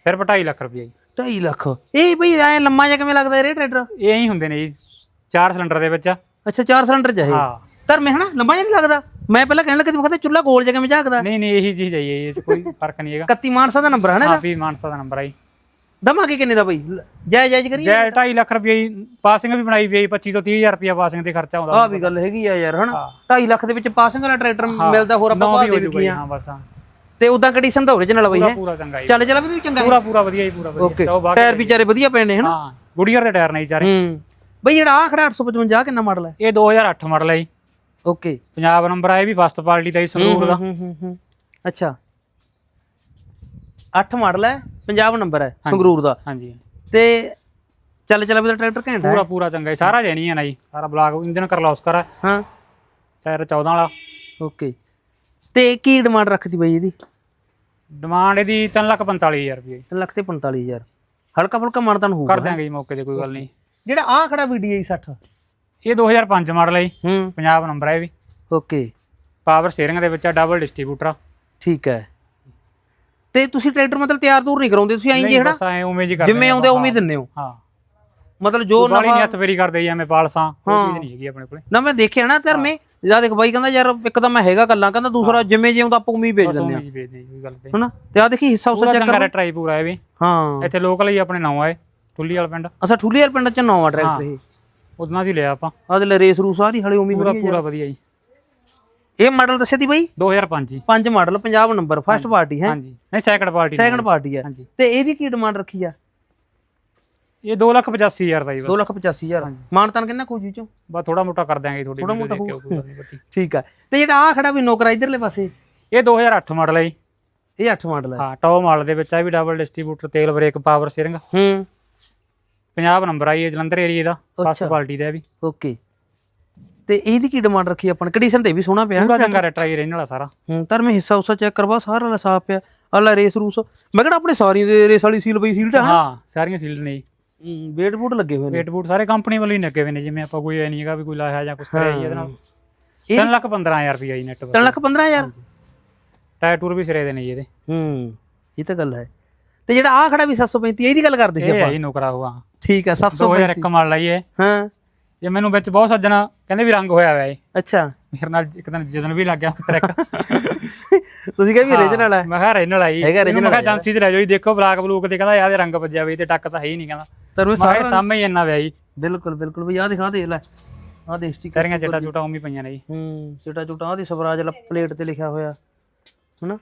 ਸਿਰਫ 2.5 ਲੱਖ ਰੁਪਏ ਜੀ। 2.5 ਲੱਖ। ਇਹ ਬਈ ਐ ਲੰਮਾ ਜਿਹਾ ਕਿਵੇਂ ਲੱਗਦਾ ਇਹ ਟਰੈਕਟਰ ਇਹ ਹੀ ਹੁੰਦੇ ਨੇ ਜੀ। ਚਾਰ ਸਿਲੰਡਰ ਦੇ ਵਿੱਚ। ਅੱਛਾ 4 ਸਿਲੰਡਰ ਚ ਹੈ ਹਾਂ। ਧਰ ਮੈਂ ਹਨਾ? ਜਿਹਾ ਨਹੀਂ ਲੱਗਦਾ? ਮੈਂ ਪਹਿਲਾਂ ਕਹਿਣ ਲੱਗਾ ਸੀ ਮੈਂ ਕਹਿੰਦਾ ਚੁੱਲਾ ਗੋਲ ਜਿਹਾ ਝਾਕਦਾ? ਨਹੀਂ ਨਹੀਂ ਇਹੀ ਚੀਜ਼ ਹੈ ਇਹ 'ਚ ਕੋਈ ਫ਼ਰਕ ਨਹੀਂ ਹੈਗਾ। 31 ਮਾਨਸਾ ਦਾ ਨੰਬਰ ਹੈ ਨਾ ਹਾਂ ਇਹਦਾ ਵੀ ਮਾਨਸਾ ਦਾ ਨੰਬਰ ਆ ਜੀ। ਦਵਾਂਗੇ ਕਿੰਨੇ ਦਾ ਬਈ? ਜਾਇਜ਼ ਜਾਇਜ਼ ਕਰੀਏ? ਜੈ 2.5 ਲੱਖ ਰੁਪਏ ਪਾਸਿੰਗ ਵੀ ਬਣਾਈ ਵੀ 25 ਤੋਂ 30000 ਰੁਪਏ ਪਾਸਿੰਗ ਤੇ ਖਰਚਾ ਆਉਂਦਾ। ਆਹ ਵੀ ਗੱਲ ਹੈਗੀ ਆ ਯਾਰ ਹਨਾ? 2.5 ਲੱਖ ਦੇ ਵਿੱਚ ਪਾਸਿੰਗ ਵਾਲਾ ਟਰੈਕਟਰ ਮਿਲਦਾ ਹੋਰ ਆਪਾਂ ਹੋ ਦੇ ਜੂਗਾ ਵੀ ਜੀ, ਹਾਂ ਬਸ ਹਾਂ। ਤੇ ਉਦਾਂ ਕੰਡੀਸ਼ਨ ਤਾਂ ਓਰੀਜਨਲ ਬਈ ਹੈ? ਪੂਰਾ ਚੰਗਾ ਜੀ। ਚੱਲ ਚੱਲ ਵੀ ਚੰਗਾ। ਪੂਰਾ ਪੂਰਾ ਵਧੀਆ ਜੀ ਪੂਰਾ ਵਧੀਆ। ਓਕੇ। ਟਾਇਰ ਵਿਚਾਰੇ ਵਧੀਆ ਨੇ ਹਨਾ? ਹਾਂ ਗੁੜੀਅਰ ਦੇ ਟਾਇਰ ਨੇ ਜੀ ਚਾਰੇ। ਹੂੰ। ਬਈ ਜਿਹੜਾ ਆ ਖੜਾ 855 ਕਿੰਨਾ ਮਾਡਲ ਹੈ? ਇਹ 2008 ਮਾਡਲ ਹੈ ਜੀ। ਓਕੇ। ਪੰਜਾਬ ਨੰਬਰ ਆ ਇਹ ਵੀ ਫਸਟ ਪਾਰਟੀ ਦਾ ਹੀ ਸੰਗਰੂਰ ਦਾ। ਹੂੰ ਹੂੰ ਹੂੰ ਅੱਛਾ। 8 ਮਾਡਲ ਹੈ ਪੰਜਾਬ ਨੰਬਰ ਹੈ ਸੰਗਰੂਰ ਦਾ। ਹਾਂਜੀ। ਤੇ ਚੱਲ ਚੱਲ ਵੀ ਟਰੈਕਟਰ ਘੈਂਟ ਹੈ। ਪੂਰਾ ਪੂਰਾ ਚੰਗਾ ਜੀ ਸਾਰਾ ਜੈਨੀ ਹੈ ਨਾ ਜੀ। ਸਾਰਾ ਬਲਾਕ ਇੰਜਨ ਕਰਲੋਸਕਰ ਹੈ। ਹਾਂ। ਟਾਇਰ 14 ਵਾਲਾ। ਓਕੇ। ਤੇ ਕੀ ਡਿਮਾਂਡ ਰੱਖਦੀ ਬਈ ਇਹਦੀ? ਡਿਮਾਂਡ ਇਹਦੀ 345000 ਰੁਪਏ। 3 ਲੱਖ ਤੇ 45000 ਹਲਕਾ ਫੁਲਕਾ ਮਾਨਤਾਨ ਹੋਊਗਾ ਕਰ ਦਿਆਂਗੇ ਜੀ ਮੌਕੇ ਤੇ ਕੋਈ ਗੱਲ ਨਹੀਂ। ਜਿਹੜਾ ਆ ਖੜਾ VDI 60 ਇਹ 2005 ਮਾਡਲ ਹੈ ਜੀ। ਹੂੰ। ਪੰਜਾਬ ਨੰਬਰ ਹੈ ਇਹ ਵੀ। ਓਕੇ ਪਾਵਰ ਸਟੀਅਰਿੰਗ ਦੇ ਵਿੱਚ ਆ ਡਬਲ ਡਿਸਟ੍ਰੀਬਿਊਟਰ ਠੀਕ ਹੈ। ਤੇ ਤੁਸੀਂ ਟਰੈਕਟਰ ਮਤਲਬ ਤਿਆਰ ਤੂਰ ਨਹੀਂ ਕਰਾਉਂਦੇ? ਤੁਸੀਂ ਐਂ ਜਿਹੜਾ ਬਸ ਐ ਉਵੇਂ ਜੀ ਕਰਦੇ ਜਿਵੇਂ ਆਉਂਦੇ ਉਵੇਂ ਹੀ ਦਿੰਦੇ ਹੋ। ਹਾਂ। ਮਤਲਬ ਜੋ ਨਵਾਂ ਨਹੀਂ ਹੱਥ ਫੇਰੀ ਕਰਦੇ ਜੀ ਐਵੇਂ ਪਾਲਸਾਂ ਉਹ ਚੀਜ਼ ਨਹੀਂ ਹੈਗੀ ਆਪਣੇ ਕੋਲੇ। ਨਾ ਮੈਂ ਦੇਖਿਆ ਨਾ ਧਰਮੇ ਜਦ ਦੇਖ ਬਾਈ ਕਹਿੰਦਾ ਯਾਰ ਇੱਕ ਤਾਂ ਮੈਂ ਹੈਗਾ ਕੱਲਾ ਕਹਿੰਦਾ ਦੂਸਰਾ ਜਿਵੇਂ ਜਿਵੇਂ ਆਉਂਦਾ ਆਪਾਂ ਹੀ ਵੇਚ ਬਸ ਦਿੰਦੇ ਆ। ਗੱਲ ਤੇ ਤੇ ਆ ਦੇਖੀ ਹਿੱਸਾ ਉਸਾ ਚੈੱਕ ਚੰਗਾ ਕਰ ਟਰਾਈ ਪੂਰਾ ਇਹ ਵੀ। ਹਾਂ। ਇੱਥੇ ਲੋਕਲ ਹੀ ਆਪਣੇ ਨਾਮ ਆਏ ਟੁੱਲੀ ਵਾਲਾ ਪਿੰਡ। ਅਸਾਂ ਠੂਲੀ ਵਾਲ ਪਿੰਡ ਚ ਨਵਾਂ ਟਰੈਕਟਰ ਇਹ? ਉਹਦਾਂ ਦੀ ਲਿਆ ਆਪਾਂ। ਆ ਦੇ ਰੇਸ ਰੂ ਸਾਰੀ ਹਲੇ ਹੀ ਪੂਰਾ ਪੂਰਾ ਵਧੀਆ ਜੀ। ਇਹ ਮਾਡਲ ਦੱਸਿਆ ਦੀ ਬਾਈ 2005 ਜੀ। ਪੰਜ model Punjab number first party ਹੈ। ਹਾਂਜੀ। ਨਹੀਂ ਸੈਕੰਡ ਪਾਰਟੀ ਸੈਕੰਡ ਪਾਰਟੀ ਹੈ। ਹਾਂਜੀ। ਤੇ ਇਹਦੀ ਕੀ ਡਿਮਾਂਡ ਰੱਖੀ ਆ? ਇਹ 285000 ਦਾ ਜੀ ਬਸ। 285000 ਮਾਨਤਾਨ ਕਿੰਨਾ ਖੋਜੂ ਚੋਂ? ਬਸ ਥੋੜਾ ਮੋਟਾ ਕਰ ਦਿਆਂਗੇ ਥੋੜੀ ਵੀਡੀਓ ਮੋਟਾ ਠੀਕ ਆ। ਤੇ ਜਿਹੜਾ ਆ ਖੜਾ ਵੀ ਨੌਕਰਾ ਇਧਰਲੇ ਪਾਸੇ? ਇਹ 2008 ਮਾਡਲ ਹੈ ਜੀ। ਇਹ 8 ਮਾਡਲ ਹੈ ਹਾਂ ਟੌਪ ਮਾਡਲ ਦੇ ਵਿੱਚ ਆ ਵੀ ਡਬਲ ਡਿਸਟ੍ਰੀਬਿਊਟਰ ਤੇਲ ਬ੍ਰੇਕ ਪਾਵਰ ਸਟੀਅਰਿੰਗ ਹੂੰ। ਪੰਜਾਬ ਨੰਬਰ ਆਈ ਹੈ ਜਲੰਧਰ ਏਰੀਆ ਦਾ ਫਸਟ ਪਾਰਟੀ ਦਾ ਇਹ ਵੀ। ਓਕੇ ਤੇ ਇਹਦੀ ਕੀ ਡਿਮਾਂਡ ਰੱਖੀ ਆਪਾਂ ਨੇ? ਕੰਡੀਸ਼ਨ ਤੇ ਵੀ ਸੋਹਣਾ ਪਿਆ। ਪੂਰਾ ਚੰਗਾ ਟਰਾਈ ਰਹਿਣ ਵਾਲਾ ਸਾਰਾ। ਹੂੰ ਤਾਂ ਮੈਂ ਹਿੱਸਾ ਉਸਾ ਚੈੱਕ ਕਰਵਾ ਸਾਰਾ ਵਾਲਾ ਸਾਫ਼ ਪਿਆ। ਆਲਾ ਰੇਸ ਰੂਸ। ਮੈਂ ਕਿਹੜਾ ਆਪਣੇ ਸਾਰੀਆਂ ਦੇ ਰੇਸ ਵਾਲੀ ਸੀਲ ਪਈ ਸੀਲ ਤਾਂ ਹਾਂ? ਸਾਰੀਆਂ ਸੀਲਡ ਨੇ ਵੇਟ ਬੂਟ ਲੱਗੇ ਹੋਏ ਨੇ। ਵੇਟ ਬੂਟ ਸਾਰੇ ਕੰਪਨੀ ਵੱਲੋਂ ਹੀ ਲੱਗੇ ਹੋਏ ਨੇ ਜਿਵੇਂ ਆਪਾਂ ਕੋਈ ਐ ਨਹੀਂ ਹੈਗਾ ਵੀ ਕੋਈ ਲਾਇਆ ਜਾਂ ਕੁਝ ਕਰਿਆ ਇਹਦੇ ਨਾਲ। ਇਹ- 3 ਲੱਖ 15000 ਰੁਪਏ ਜੀ ਨੈਟ 3 ਲੱਖ 15000 ਟਾਇਰ ਟੂਰ ਵੀ ਸਿਰੇ ਦੇ ਨੇ ਜੀ ਇਹਦੇ। ਹੂੰ ਇਹ ਤਾਂ ਗੱਲ ਹੈ। ਤੇ ਜਿਹੜਾ ਆ ਖੜਾ ਵੀ 735 ਇਹਦੀ ਗੱਲ ਕਰਦੇ ਸੀ ਇਹ ਹੈ ਆਪਾਂ। ਜੀ ਨੌਕਰਾ ਹੋਆ ਠੀਕ ਹੈ 700 2001 ਮਾਡਲ ਆਈ ਹੈ ਹਾਂ। ਇਹ ਮੈਨੂੰ ਵਿੱਚ ਬਹੁਤ ਸੱਜਣ ਕਹਿੰਦੇ ਵੀ ਰੰਗ ਹੋਇਆ ਹੋਇਆ ਅੱਛਾ। ਮੇਰੇ ਨਾਲ ਇੱਕ ਦਿਨ ਜਦੋਂ ਵੀ ਲੱਗ ਗਿਆ ਟਰੈਕ ਤੁਸੀਂ ਕਹਿੰਦੇ ਵੀ ਰੀਜਨਲ ਹੈ ਮੈਂ ਕਿਹਾ ਰੇਨਲ ਆਈ ਹੈਗਾ ਇਹਨੂੰ ਮੈਂ original ਕਿਹਾ ਏਜੰਸੀ 'ਚ ਲੈ ਜਾਓ ਜੀ ਦੇਖੋ ਬਲਾਕ ਬਲੂਕ ਤੇ ਕਹਿੰਦਾ ਯਾਰ ਇਹ ਰੰਗ ਵੱਜਿਆ ਵੀ ਤੇ ਟੱਕ ਤਾਂ ਹੈ ਹੀ ਨਹੀਂ ਕਹਿੰਦਾ। ਕਿਹਾ ਸਾਰਾ ਸਾਹਮਣੇ ਹੀ ਇੰਨਾ ਵਿਆ ਜੀ। ਬਿਲਕੁਲ ਬਿਲਕੁਲ। ਵੀ ਆ ਦਿਖਾ ਦੇ ਲੈ। ਆ ਦੇ ਸਟicker ਸਾਰੀਆਂ ਚਿੱਟਾ ਚੂਟਾ ਉਮੀ ਪਈਆਂ ਨੇ ਜੀ। ਹੂੰ ਚਿੱਟਾ ਚੁੱਟਾ ਆ ਦੀ ਸਵਰਾਜ ਪਲੇਟ ਤੇ ਲਿਖਿਆ ਹੋਇਆ। ਹਨਾ?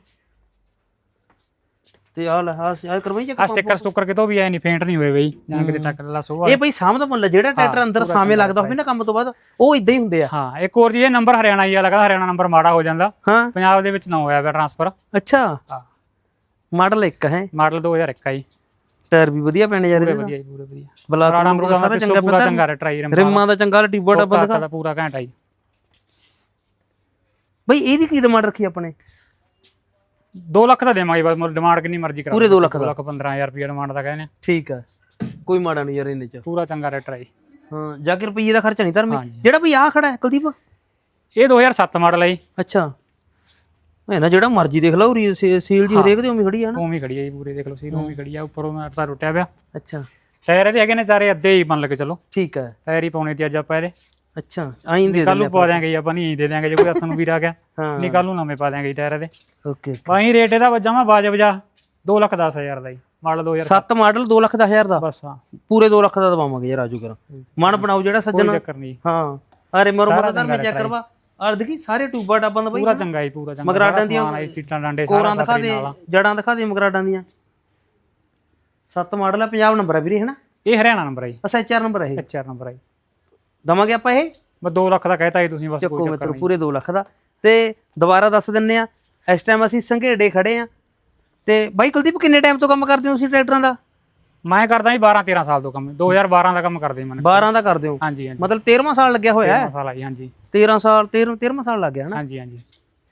ਤੇ ਆ ਲੈ ਆ ਕਰਵਾਈ ਚੱਕ ਆ ਸਟicker ਸਟੁੱਕਰ ਕਿਤੋਂ ਵੀ ਐ ਨਹੀਂ ਫੇਂਟ ਨਹੀਂ ਹੋਏ ਬਈ। ਜਾਂ ਕਿਤੇ ਟੱਕ ਲਾ ਸੋ ਇਹ ਬਈ ਸਾਹਮਣੇ ਮੁੱਲ ਜਿਹੜਾ ਟਰੈਕਟਰ ਅੰਦਰ ਸਾਵੇਂ ਲੱਗਦਾ ਹੋਵੇ ਨਾ ਕੰਮ ਤੋਂ ਬਾਅਦ ਉਹ ਇਦਾਂ ਹੀ ਹੁੰਦੇ ਆ। ਹਾਂ ਇੱਕ ਹੋਰ ਜੀ ਇਹ ਨੰਬਰ ਹਰਿਆਣਾ ਹੀ ਆ ਲੱਗਦਾ ਹਰਿਆਣਾ ਨੰਬਰ ਮਾੜਾ ਹੋ ਜਾਂਦਾ। ਪੰਜਾਬ ਦੇ ਵਿੱਚ ਨਾ ਹੋਇਆ ਪਿਆ ਟ੍ਰਾਂਸਫਰ ਅੱਛਾ। ਹਾਂ। ਮਾਡਲ ਇੱਕ ਹੈ। ਮਾਡਲ 2001 ਆ ਜੀ। ਟਾਇਰ ਵੀ ਵਧੀਆ ਪੈਣੇ ਯਾਰ ਪੂਰੇ ਵਧੀਆ ਜੀ ਪੂਰੇ ਵਧੀਆ। ਬਲਾਕ ਸਾਰਾ ਚੰਗਾ ਪੂਰਾ ਚੰਗਾ ਟਰਾਈ ਰੰਗ ਰਿਮਾਂ ਦਾ ਚੰਗਾ ਟਿੱਬਾ ਟੱਬਾ ਦਾ ਪੂਰਾ ਘੰਟਾ ਜੀ। ਬਈ ਇਹਦੀ ਕੀ ਡਿਮਾਂਡ ਰੱਖੀ ਆਪਣੇ? 2 ਲੱਖ ਦਾ ਦੇਵਾਂਗੇ ਬਸ ਡਿਮਾਂਡ ਕਿੰਨੀ ਮਰਜ਼ੀ ਕਰਾ ਪੂਰੇ ਦੋ ਲੱਖ 2 ਲੱਖ 15000 ਰੁਪਏ ਡਿਮਾਂਡ ਦਾ ਕਹਿੰਦੇ ਆ। ਠੀਕ ਆ। ਕੋਈ ਮਾੜਾ ਨਹੀਂ ਯਾਰ ਇਹਦੇ ਚ। ਪੂਰਾ ਚੰਗਾ ਰੇਟ ਹੈ ਹਾਂ ਜਾ ਕੇ ਰੁਪਈਏ ਦਾ ਖਰਚਾ ਨਹੀਂ ਧਰਮੇ। ਜਿਹੜਾ ਬਈ ਆ ਖੜਾ ਹੈ ਕੁਲਦੀਪ? ਇਹ 2007 ਮਾਡਲ ਹੈ ਜੀ। ਅੱਛਾ। ਇਹ ਨਾ ਜਿਹੜਾ ਮਰਜ਼ੀ ਦੇਖ ਲਓ ਰੀ- ਸੀ- ਸੀਲ ਜੀ ਹਰੇਕ ਦੇ ਉਵੇਂ ਖੜੀ ਆ ਨਾ। ਉਵੇਂ ਖੜੀ ਹੈ ਜੀ ਪੂਰੇ ਦੇਖ ਲਓ ਸੀ ਉਵੇਂ ਖੜੀ ਆ ਉੱਪਰੋਂ ਮੈਂ ਤਾਂ ਟੁੱਟਿਆ ਪਿਆ। ਅੱਛਾ। ਟਾਇਰ ਇਹਦੇ ਹੈਗੇ ਨੇ ਚਾਰੇ ਅੱਧੇ ਹੀ ਮੰਨ ਕੇ ਚਲੋ। ਠੀਕ ਹੈ ਟਾਇਰ ਹੀ ਪਾਉਣੇ ਤੇ ਅੱਜ ਆਪਾਂ ਇਹਦੇ। ਅੱਛਾ ਆਈਂ ਦੇ ਕੱਲ ਨੂੰ ਪਾ ਦਿਆਂਗੇ ਜੀ ਆਪਾਂ ਨਹੀਂ ਦੇ ਦਿਆਂਗੇ ਜੇ ਕੋਈ ਹੱਥ ਨੂੰ ਵੀਰ ਆ ਗਿਆ। ਹਾਂ। ਨਹੀਂ ਕੱਲ ਨੂੰ ਨਵੇਂ ਪਾ ਦਿਆਂਗੇ ਟਾਇਰ ਇਹਦੇ ਓਕੇ ਬਾਈ ਰੇਟ ਇਹਦਾ ਜਮਾ ਬਾਜਬ ਜਾ 2 ਲੱਖ 10 ਹਜ਼ਾਰ ਦਾ ਜੀ ਮਾਡਲ 2000 ਸੱਤ। ਮਾਡਲ 2 ਲੱਖ 10 ਹਜ਼ਾਰ ਦਾ? ਬਸ ਹਾਂ। ਪੂਰੇ 2 ਲੱਖ ਦਾ ਦਵਾਵਾਂਗੇ ਯਾਰ ਆਜੂ ਕਰ। ਮਨ ਬਣਾਓ ਜਿਹੜਾ ਕੋਈ ਸੱਜਣ। ਚੱਕਰ ਨਹੀਂ ਹਾਂ। ਅਰੇ ਮਰੋ ਸਾਰਾ ਮਤਦਾਰ ਮੈਂ ਚੈੱਕ ਕਰਵਾ। ਆਹ ਦੇਖੀ ਸਾਰੇ ਟੂਬਾ ਟਾਬਾਂ ਦਾ ਬਈ ਪੂਰਾ ਚੰਗਾ ਜੀ ਪੂਰਾ ਚੰਗਾ। ਮਗਰਾਟਾਂ ਦੀਆਂ ਸੀਟਾਂ ਡਾਂਡੇ ਸਾਰਾ ਦਿਖਾ ਦੇ ਜੜਾਂ ਦਿਖਾ ਦੇ ਮਗਰਾਟਾਂ ਦੀਆਂ। ਸੱਤ ਮਾਡਲ ਆ ਪੰਜਾਬ ਨੰਬਰ ਆ ਵੀਰੇ ਹਨਾ? ਇਹ ਹਰਿਆਣਾ ਨੰਬਰ ਹੈ ਜੀ। ਐਚਆਰ ਨੰਬਰ ਆ ਇਹ। ਐਚਆਰ ਨੰਬਰ ਹੈ ਜੀ। ਦਵਾਂਗੇ ਆਪਾਂ ਇਹ? ਬਸ 2 ਲੱਖ ਦਾ ਕਹਿਤਾ ਜੀ ਤੁਸੀਂ ਬਸ ਚੱਕੋ ਕੋਈ ਚੱਕਰ ਮਿੱਤਰ ਨਹੀਂ। ਪੂਰੇ 2 ਲੱਖ ਦਾ। ਤੇ ਦੁਬਾਰਾ ਦੱਸ ਦਿੰਨੇ ਆ ਇਸ ਟਾਈਮ ਅਸੀਂ ਸੰਘੇੜੇ ਖੜੇ ਆ ਤੇ ਬਾਈ ਕੁਲਦੀਪ ਕਿੰਨੇ ਟਾਈਮ ਤੋਂ ਕੰਮ ਕਰਦੇ ਹੋ ਤੁਸੀਂ ਟਰੈਕਟਰਾਂ ਦਾ? ਮੈਂ ਕਰਦਾ ਜੀ 12 13 ਸਾਲ ਤੋਂ ਕੰਮ। 2012 ਦਾ ਕੰਮ ਕਰਦੇ ਮੈਂ 12 ਦਾ ਕਰਦੇ ਹੋ? ਹਾਂਜੀ ਹਾਂਜੀ। ਮਤਲਬ 13ਵਾਂ ਸਾਲ ਲੱਗਿਆ ਹੋਇਆ ਹੈ? ਮਸਾਲਾ ਜੀ ਹਾਂਜੀ। 13 ਸਾਲ 13 13ਵਾਂ ਸਾਲ ਲੱਗ ਗਿਆ ਹਨਾ? ਹਾਂਜੀ ਹਾਂਜੀ।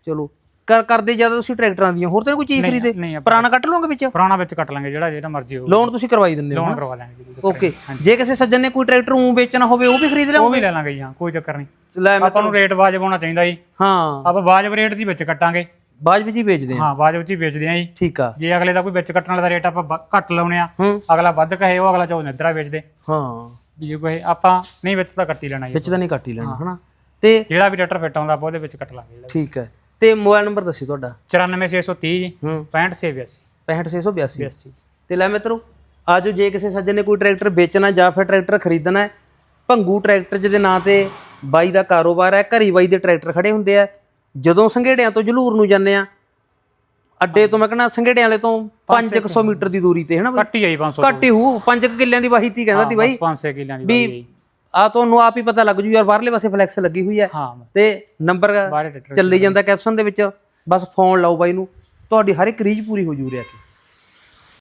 ਚਲੋ। ਕਰ ਕਰਦੇ ਜ਼ਿਆਦਾ ਤੁਸੀਂ ਟਰੈਕਟਰਾਂ ਦੀਆਂ ਹੋਰ ਤਾਂ ਕੋਈ ਚੀਜ਼ ਖਰੀਦੇ? ਨਹੀਂ ਆਪਾਂ ਪੁਰਾਣਾ ਕੱਟ ਲਓਗੇ ਵਿੱਚ? ਪੁਰਾਣਾ ਵਿੱਚ ਕੱਟ ਲਾਂਗੇ ਜਿਹੜਾ ਜਿਹੜਾ ਮਰਜ਼ੀ ਹੋਵੇ। ਲੋਨ ਤੁਸੀਂ ਕਰਵਾਈ ਦਿੰਦੇ ਹੋ ਲੋਨ ਕਰਵਾ ਲਾਂਗੇ ਜੀ ਕੋਈ ਚੱਕਰ ਓਕੇ ਜੇ ਕਿਸੇ ਸੱਜਣ ਨੇ ਕੋਈ ਟਰੈਕਟਰ ਉਂ ਵੇਚਣਾ ਹੋਵੇ ਉਹ ਵੀ ਖਰੀਦ। ਉਹ ਵੀ ਲੈ ਲਾਂਗੇ ਜੀ ਹਾਂ ਕੋਈ ਚੱਕਰ ਨਹੀਂ। ਲੈ ਮੈਂ ਆਪਾਂ ਨੂੰ ਰੇਟ ਵਾਜਬ ਹੋਣਾ ਚਾਹੀਦਾ ਜੀ। ਹਾਂ। ਆਪਾਂ ਵਾਜਬ ਰੇਟ ਦੀ ਵਿੱਚ ਕੱਟਾਂਗੇ। ਬਾਜ ਵਿੱਚ ਹੀ ਵੇਚਦੇ ਆ ਹਾਂ ਵਾਜਬ ਚ ਹੀ ਵੇਚਦੇ ਆਂ ਜੀ। ਠੀਕ ਆ। ਜੇ ਅਗਲੇ ਦਾ ਕੋਈ ਵਿੱਚ ਕੱਟਣ ਵਾਲਾ ਰੇਟ ਆਪਾਂ ਘੱਟ ਲਾਉਣੇ ਆ ਹੂੰ। ਅਗਲਾ ਵੱਧ ਕਹੇ ਉਹ ਅਗਲਾ ਚਾਹੋ ਨਿੱਧਰਾ ਵੇਚਦੇ। ਹਾਂ। ਜੇ ਕੋਈ ਆਪਾਂ ਨਹੀਂ ਵਿੱਚ ਤਾਂ ਕੱਟੀ ਲੈਣਾ ਜੀ ਵਿੱਚ ਤਾਂ ਨਹੀਂ ਕੱਟ ਹੀ। ਲੈਣਾ ਹਨਾ? ਤੇ ਜਿਹੜਾ ਵੀ ਟਰੈਕਟਰ ਫਿੱਟ ਆਉਂਦਾ ਆਪਾਂ ਉਹਦੇ ਵਿੱਚ ਕੱਟ ਲਾਂਗੇ ਜਿਹੜਾ ਠੀਕ ਹੈ। ਤੇ ਮੋਬਾਈਲ ਨੰਬਰ ਦੱਸਿਓ ਤੁਹਾਡਾ। 94630 ਜੀ। ਹੂੰ। 6582 65682 82 ਤੇ ਲੈ ਮਿੱਤਰੋ ਆਜੋ ਜੇ ਕਿਸੇ ਸੱਜਣ ਨੇ ਕੋਈ ਟਰੈਕਟਰ ਵੇਚਣਾ ਜਾਂ ਫਿਰ ਟਰੈਕਟਰ ਖਰੀਦਣਾ ਹੈ ਭੰਗੂ ਟਰੈਕਟਰ ਜਿਹਦੇ ਨਾਂ ਤੇ ਬਾਈ ਦਾ ਕਾਰੋਬਾਰ ਹੈ ਘਰੀ ਬਾਈ ਦੇ ਟਰੈਕਟਰ ਖੜੇ ਹੁੰਦੇ ਆ। ਜਦੋਂ ਸੰਘੇੜਿਆਂ ਤੋਂ ਜਲੂਰ ਨੂੰ ਜਾਂਦੇ ਆ ਅੱਡੇ ਤੋਂ ਮੈਂ ਕਹਿੰਦਾ ਸੰਘੇੜਿਆਂ ਵਾਲੇ ਤੋਂ 500 ਮੀਟਰ ਦੀ ਦੂਰੀ ਤੇ ਹੈ ਨਾ ਬਾਈ? ਕੱਟੀ ਆਈ 500 ਘੱਟ ਹੀ ਹੂ 5 ਕਿੱਲਿਆਂ ਦੀ ਵਾਹੀ ਤੀ ਕਹਿੰਦਾ ਤੀ ਬਾਈ। 500 ਕਿੱਲਿਆਂ ਦੀ ਵੀ ਬਾਈ ਹੈ ਜੀ। ਆ ਤੁਹਾਨੂੰ ਆਪ ਹੀ ਪਤਾ ਲੱਗ ਜੂ ਯਾਰ ਬਾਹਰਲੇ ਪਾਸੇ ਫਲੈਕਸ ਲੱਗੀ ਹੋਈ ਹੈ। ਹਾਂ ਤੇ ਨੰਬਰ ਚੱਲੀ ਜਾਂਦਾ ਕੈਪਸ਼ਨ ਦੇ ਵਿੱਚ। ਬਸ ਫੋਨ ਲਾਓ ਬਾਈ ਨੂੰ। ਤੁਹਾਡੀ ਹਰ ਇੱਕ ਰੀਝ ਪੂਰੀ ਹੋ ਜੂ ਰਿਆ